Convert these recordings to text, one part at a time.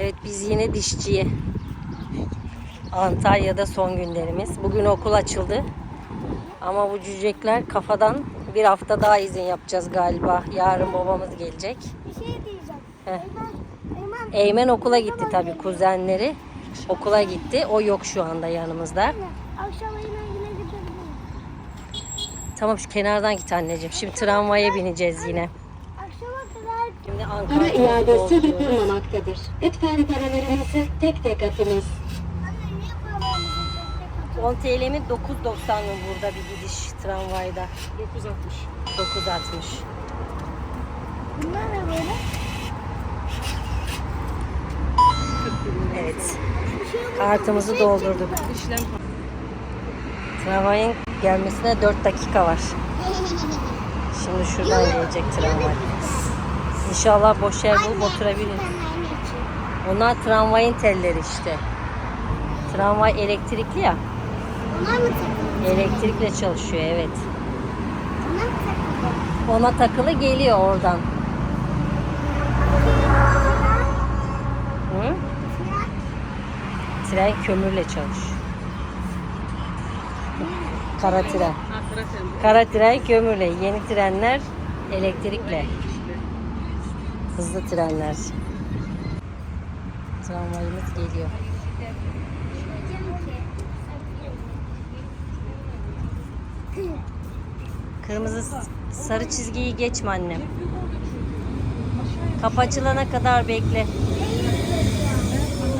Evet biz yine dişçiye. Antalya'da son günlerimiz. Bugün okul açıldı. Ama bu cücekler kafadan bir hafta daha izin yapacağız galiba. Yarın babamız gelecek. Bir şey diyeceğim. Heh. Eymen, Eymen. Eymen okula gitti tabii kuzenleri. Okula gitti. O yok şu anda yanımızda. Akşam Eymen yine gidelim. Tamam şu kenardan git anneciğim. Şimdi tramvaya bineceğiz yine. Para iadesi yapılmamaktadır. Lütfen paralarınızı tek tek atınız. Anne niye paramızı 10 TL mi 9.90 mı burada bir gidiş tramvayda? 960. 9.60. Bunlar ne böyle? Evet. Kartımızı doldurduk. İşlem Tramvayın gelmesine 4 dakika var. Şimdi şuradan gelecek tramvay. İnşallah boş yer bulup oturabiliriz. Onlar tramvayın telleri işte. Tramvay elektrikli ya. Bunlar mı takılı? Elektrikle çalışıyor evet. Mı takılı? Ona takılı geliyor oradan. Hı? Tren kömürle çalışıyor. Kara tren. Kara tren kömürle. Yeni trenler elektrikle. Hızlı trenler. Tramvayımız geliyor. Kırmızı sarı çizgiyi geçme annem. Kapı açılana kadar bekle.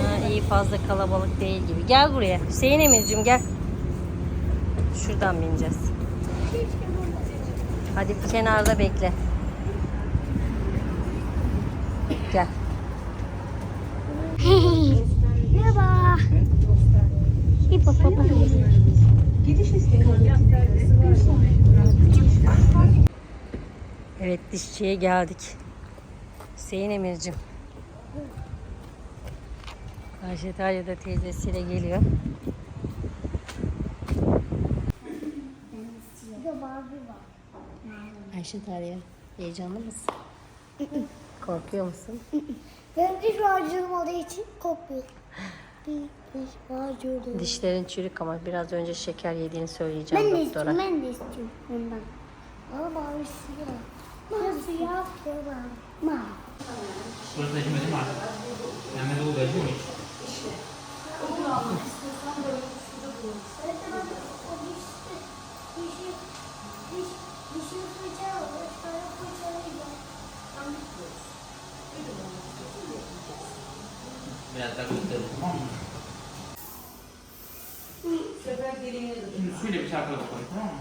Ha, iyi fazla kalabalık değil gibi. Gel buraya. Hüseyin Emir'cim gel. Şuradan bineceğiz. Hadi kenarda bekle. Gel. Merhaba. İyi bak baba. Evet dişçiye geldik. Hüseyin Emir'cim. Ayşe Talya da teyzesiyle geliyor. Bir. Ayşe Talya heyecanlı mısın? Korkuyor musun? Benim diş macunum olduğu için korkmuyorum. Bir diş macunum. Dişlerin çürük ama biraz önce şeker yediğini söyleyeceğim Ben de doktora. istiyorum, ben de istiyorum ondan. Ama mavi siyah. Mavi siyah, mavi. Mavi. Burası acımadı değil mi artık? Mehmet Oğuz acıyor mu hiç? Biraz daha gösterelim tamam mı? Şimdi suyla bir çalkala bakalım tamam mı?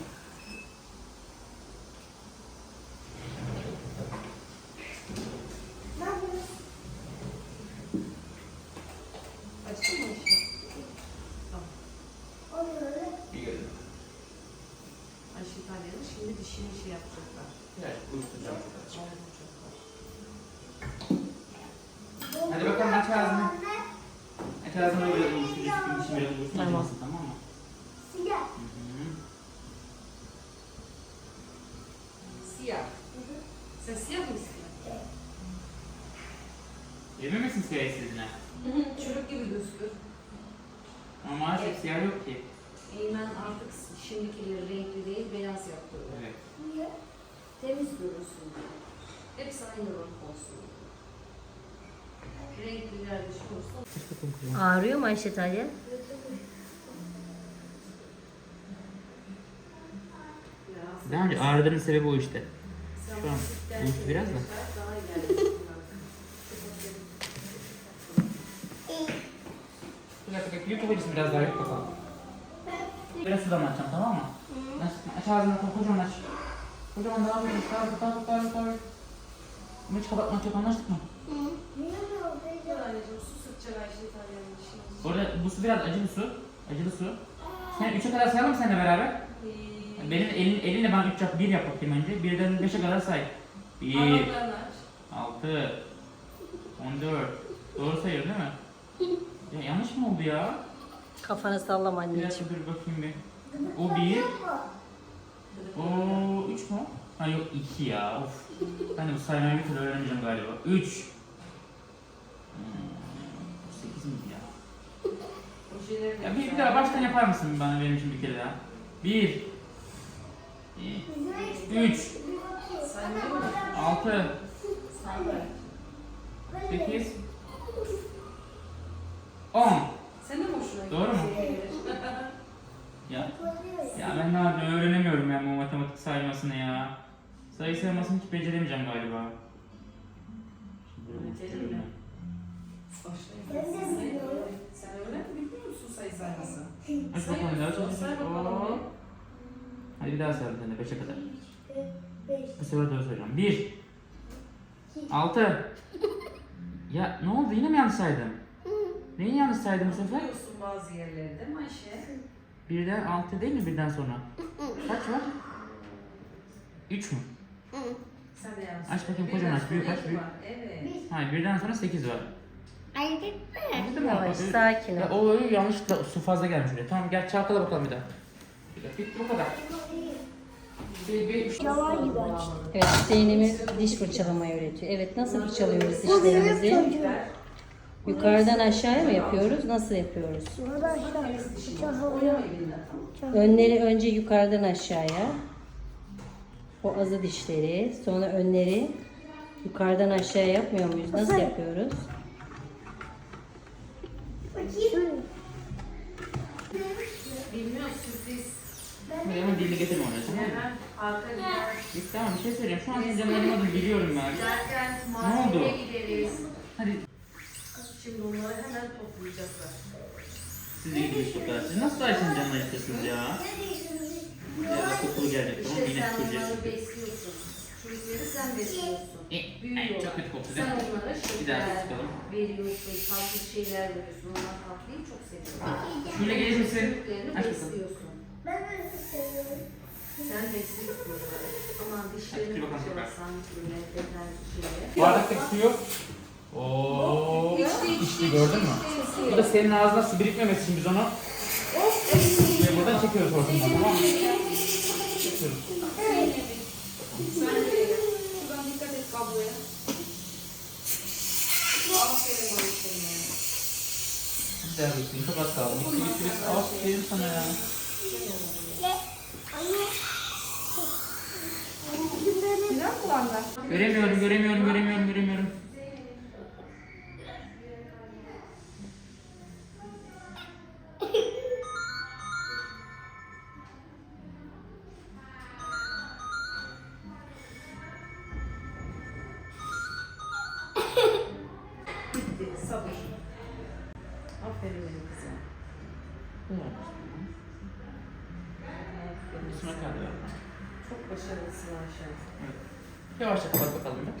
Yani suyla bir çalkala. İyi gördüm. Ayşe İtalyan'ın şimdi dişini şey yapacaklar. Biraz uyuşturacağım. Hadi bakalım aç ağzını. Aç ağzını böyle uyuşturucu sıkın dişim biraz uyuşsun Tamam. acımasın tamam mı? Siyah. Hı hı. Siyah. Sen siyah mı istiyorsun? Emin misin siyah istediğine? Çürük gibi gözükür. Ama maalesef siyah yok ki. Eymen artık şimdikileri renkli değil, beyaz yaptırıyor. Evet. Temiz görünsün. Hepsi aynı renk olsun. Renkliler olsun. Ağrıyor mu Ayşe Talya? Biraz Daha önce ağrıların sebebi o işte. Şu an uyuştu biraz da. Bir dakika. YouTube acısın biraz daha yut bakalım. Biraz sudan açacağım tamam mı? Aç, aç ağzını ko- kocaman aç. Kocaman daha büyük. Daha büyük, daha büyük, daha büyük, daha büyük. Ama hiç kapatmak yok anlaştık mı? Dişini. Bu arada bu su biraz acılı su. Acılı su. Sen 3'e kadar sayalım seninle beraber? Ee, Benim elin, elinle bana 3 yap, 1 yap bakayım önce. Birden 5'e kadar say. 1, Parmaklarını aç. 6, 14. Doğru sayıyor değil mi? Ya yanlış mı oldu ya? Kafanı sallama Bir anneciğim. dakika dur bakayım bir. O 1. O 3 mu? Ha yok 2 ya. Of. Ben de bu saymayı bir türlü öğrenemeyeceğim galiba. 3 8 miydi ya? Ojeleri Ya bir, bir daha baştan yapar mısın bana benim için bir kere daha? 1 3 Saymıyor mu? 6 Sayma. 8 10 Senin de hoşuna Doğru mu? Ya, ya ben ne yapayım öğrenemiyorum yani bu matematik saymasını ya. Sayı saymasını hiç beceremeyeceğim galiba. Mi? Başlayalım. Sen öğren bilmiyor musun sayı saymasını? Aç bakalım bir daha Say çalış. bakalım. Hadi bir daha say bir tane 5'e kadar. Bu sefer doğru söyleyeceğim. 1 6 Ya ne oldu yine mi yanlış saydım? Neyi yanlış saydım bu sefer? Biliyorsun bazı yerleri değil mi Ayşe? Birden 6 değil mi birden sonra? Kaç var? 3 mü? Sen de yanlış. Aç bakayım, kocaman aç, büyük aç, büyük. Evet. Hayır birden sonra 8 var. Ay gitme. Anladın mı? Yavaş, Bak, sakin Ya, ol. o yanlışlıkla su fazla gelmiş oraya. Tamam gel çalkala bakalım bir daha. Bir dakika, bitti bu kadar. Yalan gibi açtı. Evet Hüseyin'imiz diş fırçalamayı öğretiyor. Evet nasıl fırçalıyoruz dişlerimizi? Yukarıdan aşağıya mı yapıyoruz? Nasıl yapıyoruz? Sonra aşağı. Tamam. Önleri önce yukarıdan aşağıya. O azı dişleri. Sonra önleri yukarıdan aşağıya yapmıyor muyuz? Nasıl yapıyoruz? Bakayım. Bilmiyorum. Hadi hemen dilini getirme oraya tamam mı? Hemen arka gider. Tamam bir şey söyleyeceğim. Şu an canını acımadığını biliyorum ben. Giderken Ne oldu? gideriz. Hadi Şimdi onları hemen toplayacaklar. siz de gidiyorsunuz çocuklar. Siz nasıl Ayşe'nin canını acıtırsınız ya? Ya da kokulu gelecek tamam mı? İşte Yine sen onları besliyorsun. Çocukları sen besliyorsun. Ay, Büyüyorlar. Çok kötü koktu Sen değil mi? onlara Bir daha şeker sıkalım. veriyorsun, tatlı şeyler veriyorsun. Onlar tatlıyı çok seviyorlar. Şöyle gelir misin? Çocuklarını Aç bakalım. besliyorsun. Ben de seviyorum. Sen besliyorsun. Aman Hadi dişlerini fırçalasan böyle tekrar şeye. Bardaktaki su yok. Oo, içti gördün mü? Bu da senin ağzına su birikmemesi için biz onu Şöyle buradan çekiyoruz hortumdan tamam mı? Çekiyoruz. Şuradan dikkat et kabloya. Aferin Ayşe'ye. Güzel bir şey. Çok az kaldı. Bitti bitti bitti. Aferin sana ya. Göremiyorum, göremiyorum, göremiyorum, göremiyorum. Yavaşça kapat bakalım bir.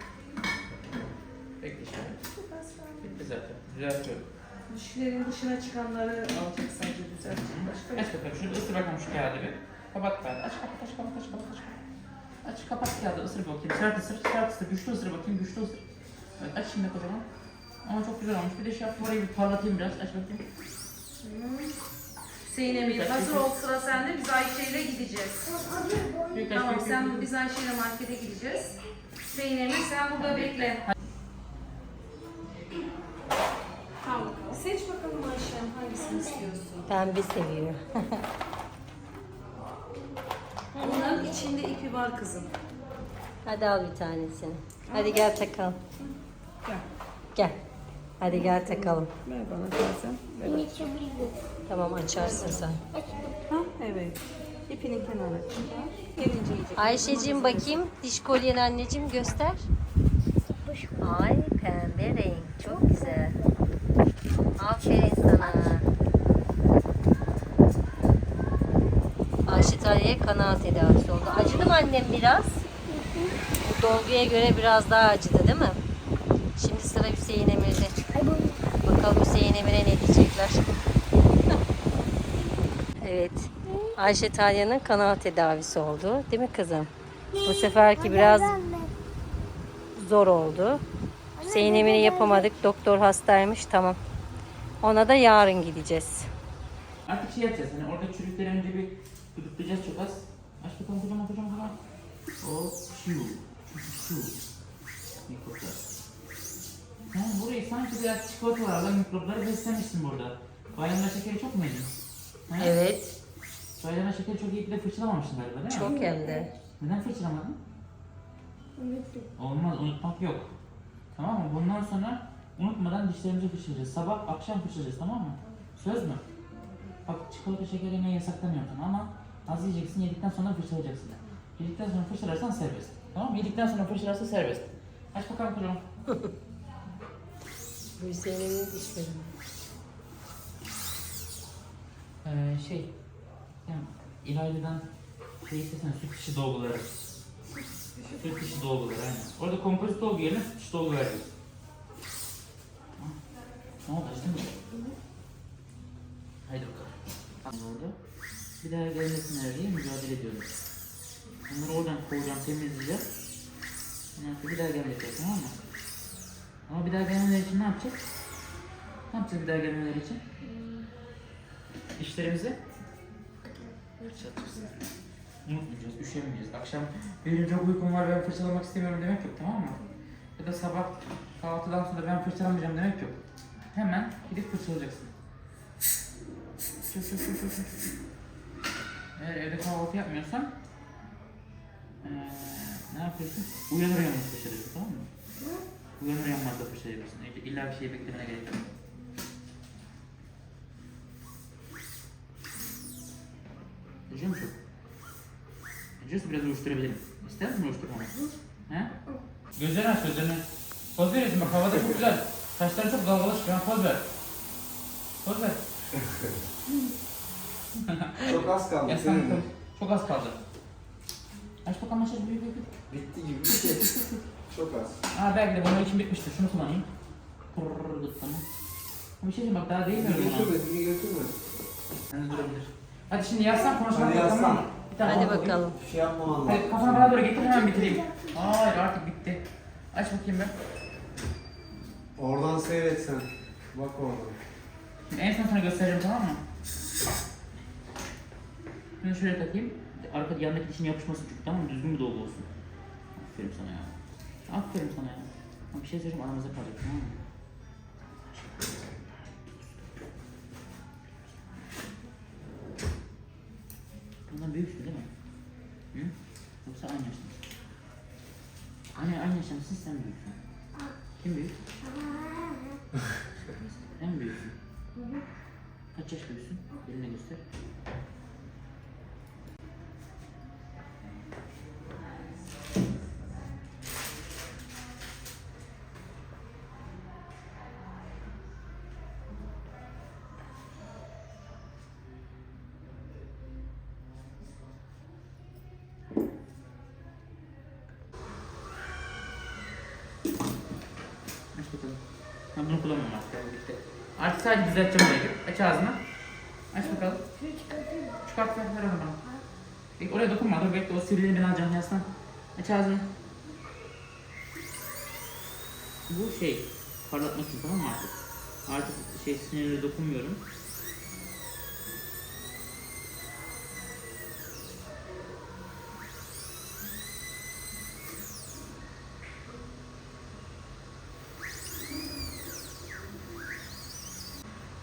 Bekle şimdi. Bitti zaten. Düzeltiyorum. Dişlerin dışına çıkanları alacak sadece düzeltecek. Başka Aç bakalım. Şunu ısır bakalım şu kağıdı bir. Kapat kağıdı. Aç kapat aç kapat aç kapat aç kapat. Aç kapat kağıdı ısır bakayım. Sert ısır sert ısır. Güçlü ısır bakayım güçlü ısır. Evet aç şimdi kocaman. Ama çok güzel olmuş. Bir de şey yaptım orayı bir parlatayım biraz. Aç bakayım. Hüseyin Emir hazır ol sıra sende biz Ayşe ile gideceğiz. Tamam sen biz Ayşe ile markete gideceğiz. Hüseyin Emir sen burada bekle. Tamam. Seç bakalım Ayşe hangisini istiyorsun? Pembe seviyor. Bunların içinde ipi var kızım. Hadi al bir tanesini. Hadi gel takalım. Gel. Gel. Hadi gel takalım. Ver bana. Beni çeviriyor. Tamam açarsın sen. Ha evet. İpinin kenarına. Gelince yiyecek. Ayşe'cim bakayım. Diş kolyeni anneciğim göster. Ay pembe renk. Çok güzel. Aferin sana. Ayşe Taliye kanal tedavisi oldu. Acıdı mı annem biraz? Bu dolguya göre biraz daha acıdı değil mi? Şimdi sıra Hüseyin Emir'de. Bakalım Hüseyin Emir'e ne diyecekler. Evet. Ayşe Talya'nın kanal tedavisi oldu. Değil mi kızım? Bu seferki biraz zor oldu. Hüseyin Emir'i yapamadık. Doktor hastaymış. Tamam. Ona da yarın gideceğiz. Artık şey yapacağız. Hani orada çürükleri önce bir gıdıklayacağız çok az. Aç bakalım kocaman kocaman kocaman. O şu. Su. Mikroplar. Sen burayı sanki biraz çikolatalarla mikropları beslemişsin burada. Bayramda şekeri çok mu yedin? Evet. Bayramda şekeri çok iyi bir de fırçalamamışsın galiba değil mi? Çok hem de. Neden fırçalamadın? Unuttum. Olmaz, unutmak yok. Tamam mı? Bundan sonra unutmadan dişlerimizi fırçalayacağız. Sabah, akşam fırçalayacağız tamam mı? Söz mü? Bak çikolata şeker yemeyi yasaklamıyorum sana ama az yiyeceksin, yedikten sonra fırçalayacaksın. Yedikten sonra fırçalarsan serbest. Tamam mı? Yedikten sonra fırçalarsa serbest. Aç bakalım kuzum. Bu Hüseyin'in diş Ee, şey, yani istesene süt dişi dolguları. Dişi dolguları aynen. Orada kompozit dolgu yerine dişi dolgu veriyoruz. Ne oldu açtın mı? Haydi bakalım. Ne oldu? Bir daha gelmesinler diye mücadele ediyoruz. Onları oradan kovacağım, temizleyeceğim. Ondan sonra bir daha gelmeyecek tamam mı? Ama bir daha gelmeleri için ne yapacağız? Ne yapacağız bir daha gelmeleri için? İşlerimizi. Unutmayacağız, üşemeyeceğiz. Akşam benim çok uykum var ben fırçalamak istemiyorum demek yok tamam mı? Ya da sabah kahvaltıdan sonra ben fırçalamayacağım demek yok. Hemen gidip fırçalayacaksın. Eğer evde kahvaltı yapmıyorsan eee ne yapıyorsun? Uyanır uyanmaz fırçalıyorsun tamam mı? Uyanır uyanmaz da fırçalıyorsun. İlla bir şey beklemene gerek yok. Acıyor mu çok? Acıyorsa biraz uyuşturabilirim. İster misin uyuşturmamı? He? Gözlerini aç gözlerini. Poz veriyorsun bak havada çok güzel. Saçları çok dalgalı çıkıyor. Poz ver. Poz ver. Çok az kaldı. Ya senin sen de. çok az kaldı. Aç bakalım aç aç büyük büyük. büyük. Bitti gibi bir şey. Çok az. Aa belki de bunun için bitmiştir. Şunu kullanayım. Pırrrr tamam. Bir şey diyeyim bak daha değil mi? Beni götürme, beni götürme. Sen durabilir. Hadi şimdi yazsan konuşalım. Hadi yazsan. tamam mı? Bir tane Hadi bakalım. Bir şey yapmaman Hadi lazım. kafana bana doğru getir hemen bitireyim. Hayır artık bitti. Aç bakayım ben. Oradan seyret sen. Bak oradan. En son sana göstereceğim tamam mı? Bunu şöyle takayım. Arka yandaki dişin yapışmasın çünkü tamam mı? Düzgün bir dolgu olsun. Aferin sana ya. Aferin sana ya. Ama bir şey söyleyeceğim aramızda kalacak tamam mı? Kaç yaş büyüksün? Eline göster. Aç bakalım. Ben bunu kullanmam artık. yani bitti. Artık sadece düzelteceğim orayı. Aç ağzını. Aç bakalım. Çıkart ver, ver onu bana. Bekle, oraya dokunma. Dur bekle o sivrileri ben alacağım yaslan. Aç ağzını. Bu şey, parlatmak için tamam mı artık? Artık şey sinirlere dokunmuyorum.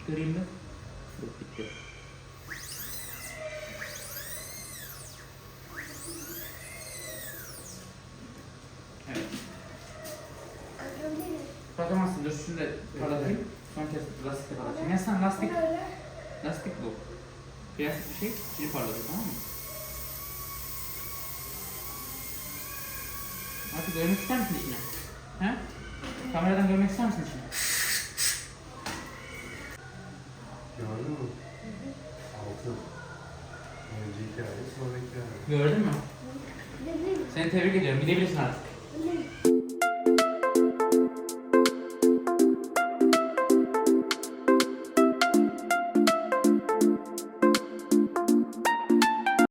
Göreyim mi? Yok bitti. Evet. Bakamazsın dur şunu da parlatayım. Son kez lastikle parlatayım. Ya sen lastik, lastik bu. Plastik bir şey, biri parlatıyor tamam mı? Artık görmek ister misin içine? He? Kameradan görmek ister misin içine? Gördün mü? Altı. Önceki hikaye, sonraki hikaye. Gördün mü? Seni tebrik ediyorum. Gidebilirsin artık.